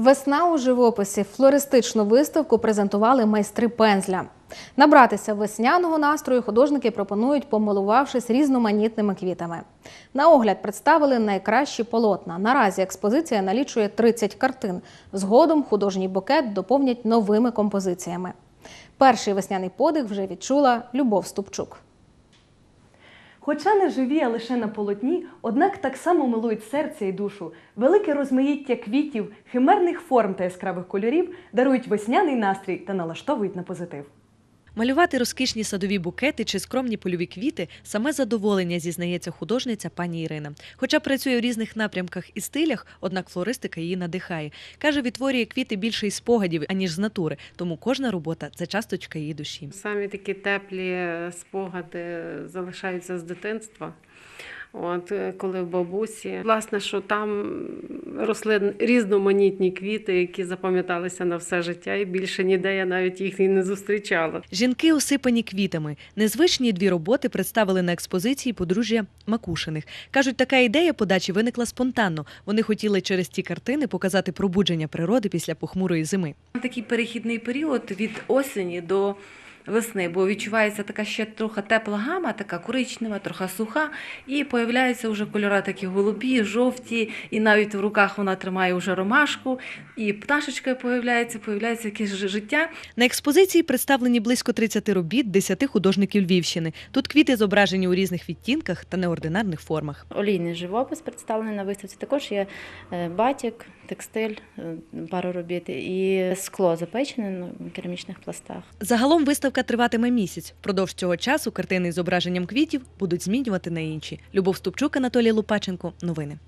Весна у живописі флористичну виставку презентували майстри пензля. Набратися весняного настрою художники пропонують, помилувавшись різноманітними квітами. На огляд представили найкращі полотна. Наразі експозиція налічує 30 картин. Згодом художній букет доповнять новими композиціями. Перший весняний подих вже відчула Любов Ступчук. Хоча не живі, а лише на полотні, однак так само милують серце і душу. Велике розмаїття квітів, химерних форм та яскравих кольорів дарують весняний настрій та налаштовують на позитив. Малювати розкішні садові букети чи скромні польові квіти саме задоволення, зізнається художниця пані Ірина. Хоча працює в різних напрямках і стилях, однак флористика її надихає. Каже, відтворює квіти більше із спогадів, аніж з натури, тому кожна робота це часточка її душі. Самі такі теплі спогади залишаються з дитинства. От е, коли в бабусі, власне, що там росли різноманітні квіти, які запам'яталися на все життя, і більше ніде я навіть їх і не зустрічала. Жінки осипані квітами. Незвичні дві роботи представили на експозиції подружжя Макушиних. Кажуть, така ідея подачі виникла спонтанно. Вони хотіли через ті картини показати пробудження природи після похмурої зими. Такий перехідний період від осені до весни, бо відчувається така ще трохи тепла гама, така коричнева, трохи суха, і появляються вже кольори такі голубі, жовті, і навіть в руках вона тримає вже ромашку, і пташечка появляється, появляється якесь життя. На експозиції представлені близько 30 робіт 10 художників Львівщини. Тут квіти зображені у різних відтінках та неординарних формах. Олійний живопис представлений на виставці. Також є е, батік, текстиль, е, пару робіт і скло запечене на керамічних пластах. Загалом виставка триватиме місяць. Впродовж цього часу картини з зображенням квітів будуть змінювати на інші. Любов Ступчук, Анатолій Лупаченко. Новини.